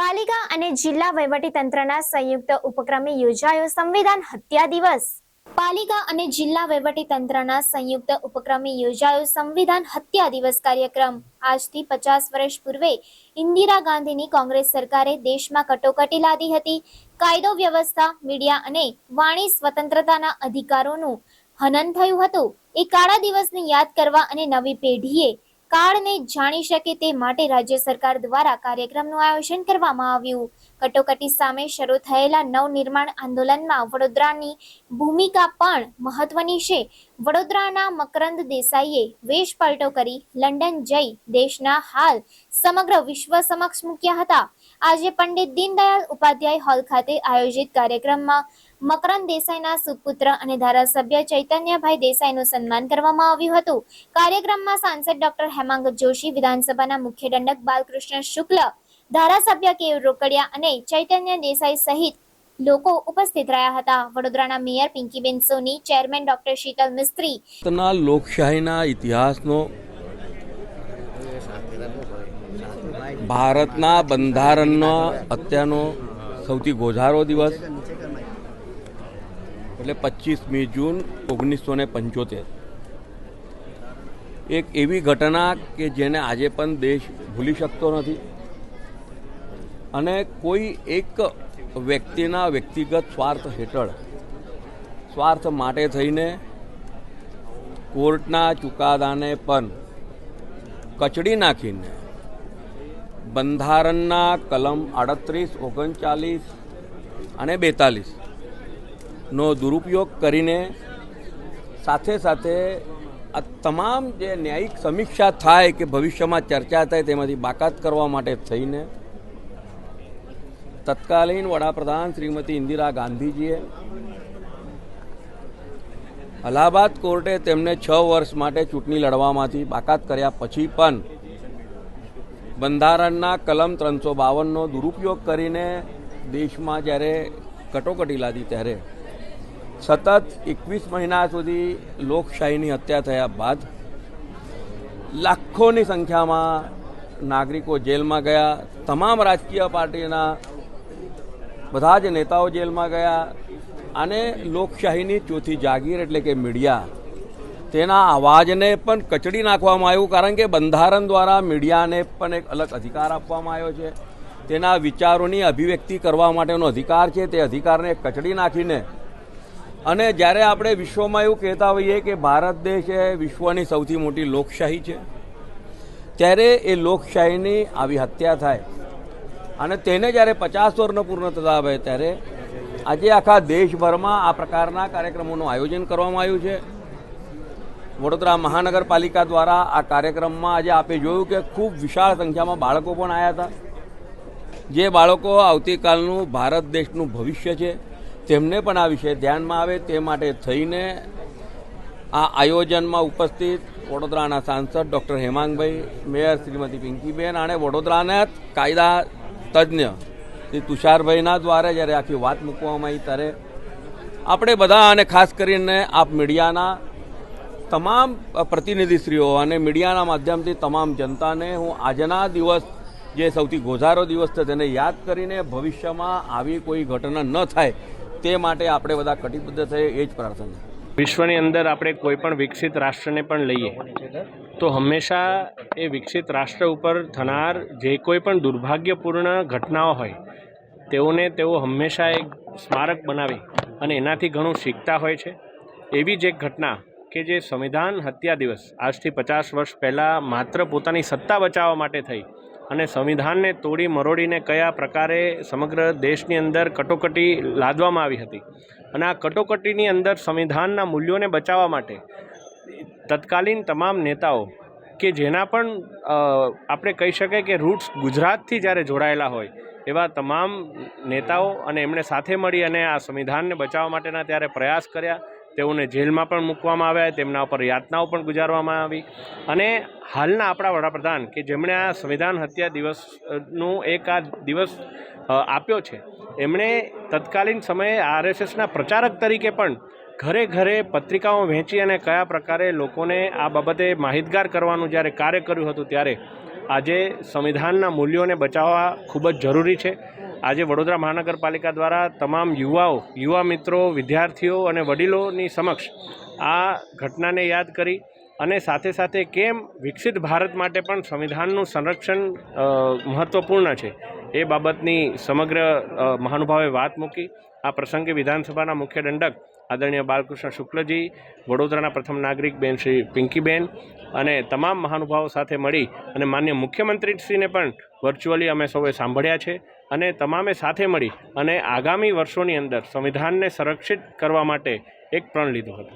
પાલિકા અને જિલ્લા વહીવટી તંત્રના સંયુક્ત ઉપક્રમે યોજાયો સંવિધાન હત્યા દિવસ. પાલિકા અને જિલ્લા વહીવટી તંત્રના સંયુક્ત ઉપક્રમે યોજાયો સંવિધાન હત્યા દિવસ કાર્યક્રમ. આજથી પચાસ વર્ષ પૂર્વે ઇન્દિરા ગાંધીની કોંગ્રેસ સરકારે દેશમાં કટોકટી લાદી હતી. કાયદો વ્યવસ્થા, મીડિયા અને વાણી સ્વતંત્રતાના અધિકારોનું હનન થયું હતું. એ કાળા દિવસને યાદ કરવા અને નવી પેઢીએ કાળને જાણી શકે તે માટે રાજ્ય સરકાર દ્વારા કાર્યક્રમનું આયોજન કરવામાં આવ્યું. કટોકટી સામે શરૂ થયેલા નવનિર્માણ આંદોલનમાં વડોદરાની ભૂમિકા પણ મહત્વની છે. વડોદરાના મકરંદ દેસાઈએ વેશ પલટો કરી લંડન જઈ દેશના હાલ સમગ્ર વિશ્વ સમક્ષ મૂક્યા હતા. આજે પંડિત દીનદયાળ ઉપાધ્યાય હોલ ખાતે આયોજિત કાર્યક્રમમાં મકરંદ દેસાઈના સુપુત્ર અને ધારાસભ્ય ચૈતન્યભાઈ દેસાઈનું સન્માન કરવામાં આવ્યું હતું. કાર્યક્રમમાં સાંસદ ડોક્ટર હેમાંગ જોશી, વિધાનસભાના મુખ્ય દંડક બાલકૃષ્ણ શુક્લ, ધારાસભ્ય કે રોકડિયા અને ચૈતન્ય દેસાઈ સહિત લોકો ઉપસ્થિત રહ્યા હતા. વડોદરાના mayor Pinkiben Soni, chairman doctor Shital Mistry. લોકશાહીના ઇતિહાસનો ભારતના બંધારણનો અત્યારનો સૌથી ગોઝારો દિવસ એટલે પચીસમી જૂન ઓગણીસો ને પંચોતેર. એક એવી ઘટના કે જેને આજે પણ દેશ ભૂલી શકતો નથી. અને કોઈ એક વ્યક્તિના વ્યક્તિગત સ્વાર્થ હેઠળ, સ્વાર્થ માટે થઈને કોર્ટના ચુકાદાને પણ કચડી નાખીને બંધારણના કલમ આડત્રીસ, ઓગણચાલીસ અને બેતાલીસ નો દુરુપયોગ કરીને સાથે સાથે આ તમામ જે ન્યાયિક સમીક્ષા થાય કે ભવિષ્યમાં ચર્ચા થાય તેમાંથી બાકાત કરવા માટે થઈને તત્કાલીન વડાપ્રધાન શ્રીમતી ઇન્દિરા ગાંધીજીએ અલ્હાબાદ કોર્ટે તેમને છ વર્ષ માટે ચૂંટણી લડવામાંથી બાકાત કર્યા પછી પણ બંધારણના કલમ ત્રણસો બાવનનો દુરુપયોગ કરીને દેશમાં જ્યારે કટોકટી લાદી ત્યારે સતત એકવીસ મહિના સુધી લોકશાહીની હત્યા થયા બાદ લાખોની સંખ્યામાં નાગરિકો જેલમાં ગયા. તમામ રાજકીય પાર્ટીના બધા જ નેતાઓ જેલમાં ગયા અને લોકશાહીની ચોથી જાગીર એટલે કે મીડિયા તેના અવાજને પણ કચડી નાખવામાં આવ્યું, કારણ કે બંધારણ દ્વારા મીડિયાને પણ એક અલગ અધિકાર આપવામાં આવ્યો છે. તેના વિચારોની અભિવ્યક્તિ કરવા માટેનો અધિકાર છે. તે અધિકારને કચડી નાખીને અને જ્યારે આપણે વિશ્વમાં એવું કહેતા હોઈએ કે ભારત દેશ એ વિશ્વની સૌથી મોટી લોકશાહી છે, ત્યારે એ લોકશાહીની આવી હત્યા થાય અને તેને જ્યારે પચાસ વર્ષનો પૂર્ણ થતા આવે ત્યારે આજે આખા દેશભરમાં આ પ્રકારના કાર્યક્રમોનું આયોજન કરવામાં આવ્યું છે. વડોદરા મહાનગરપાલિકા દ્વારા આ કાર્યક્રમમાં આજે આપે જોયું કે ખૂબ વિશાળ સંખ્યામાં બાળકો પણ આવ્યા હતા. જે બાળકો આવતીકાલનું ભારત દેશનું ભવિષ્ય છે તેમને પણ આ વિષય ધ્યાનમાં આવે તે માટે થઈને આ આયોજનમાં ઉપસ્થિત વડોદરાના સાંસદ ડૉક્ટર હેમાંગભાઈ, મેયર શ્રીમતી પિંકીબેન અને વડોદરાના કાયદા તજ્ઞ શ્રી તુષારભાઈના દ્વારા જ્યારે આખી વાત મૂકવામાં આવી ત્યારે આપણે બધા અને ખાસ કરીને આપ મીડિયાના તમામ પ્રતિનિધિશ્રીઓ અને મીડિયાના માધ્યમથી તમામ જનતાને હું આજના દિવસ જે સૌથી ગોઝારો દિવસ છે તેને યાદ કરીને ભવિષ્યમાં આવી કોઈ ઘટના ન થાય તે માટે આપણે બધા કટિબદ્ધ થઈએ, એ જ પ્રાર્થના વિશ્વની અંદર આપણે કોઈ પણ વિકસિત રાષ્ટ્રને પણ લઈએ, તો હંમેશા એ વિકસિત રાષ્ટ્ર ઉપર થનાર જે કોઈ પણ દુર્ભાગ્યપૂર્ણ ઘટનાઓ હોય, તેઓને તેઓ હંમેશા એક સ્મારક બનાવી અને એનાથી ઘણું શીખતા હોય છે. એવી જ એક ઘટના કે જે સંવિધાન હત્યા દિવસ, આજથી પચાસ વર્ષ પહેલાં માત્ર પોતાની સત્તા બચાવવા માટે થઈ અને સંવિધાનને તોડી મરોડીને કયા પ્રકારે સમગ્ર દેશની અંદર કટોકટી લાદવામાં આવી હતી અને આ કટોકટીની અંદર સંવિધાનના મૂલ્યોને બચાવવા માટે તત્કાલીન તમામ નેતાઓ કે જેના પણ આપણે કહી શકાય કે રૂટ્સ ગુજરાતથી જ્યારે જોડાયેલા હોય, એવા તમામ નેતાઓ અને એમણે સાથે મળી અને આ સંવિધાનને બચાવવા માટેના ત્યારે પ્રયાસ કર્યા તેઓને જેલમાં પણ મૂકવામાં આવ્યા તેમના ઉપર યાતનાઓ પણ ગુજારવામાં આવી. અને હાલના આપણા વડાપ્રધાન કે જેમણે આ સંવિધાન હત્યા દિવસનું એક આ દિવસ આપ્યો છે, એમણે તત્કાલીન સમયે આરએસએસના પ્રચારક તરીકે પણ ઘરે ઘરે પત્રિકાઓ વહેંચી અને કયા પ્રકારે લોકોને આ બાબતે માહિતગાર કરવાનું જ્યારે કાર્ય કર્યું હતું, ત્યારે આજે સંવિધાનના મૂલ્યોને બચાવવા ખૂબ જ જરૂરી છે. આજે વડોદરા મહાનગરપાલિકા દ્વારા તમામ યુવાઓ, યુવા મિત્રો, વિદ્યાર્થીઓ અને વડીલોની સમક્ષ આ ઘટનાને યાદ કરી અને સાથે સાથે કેમ વિકસિત ભારત માટે પણ સંવિધાનનું સંરક્ષણ મહત્ત્વપૂર્ણ છે એ બાબતની સમગ્ર મહાનુભાવે વાત મૂકી. આ પ્રસંગે વિધાનસભાના મુખ્ય દંડક આદરણીય બાલકૃષ્ણ શુક્લજી, વડોદરાના પ્રથમ નાગરિક બેન શ્રી પિંકીબેન અને તમામ મહાનુભાવો સાથે મળી અને માન્ય મુખ્યમંત્રીશ્રીને પણ વર્ચ્યુઅલી અમે સૌએ સાંભળ્યા છે. અને તમામે સાથે મળી અને આગામી વર્ષોની અંદર સંવિધાનને સંરક્ષિત કરવા માટે એક પ્રણ લીધો હતો.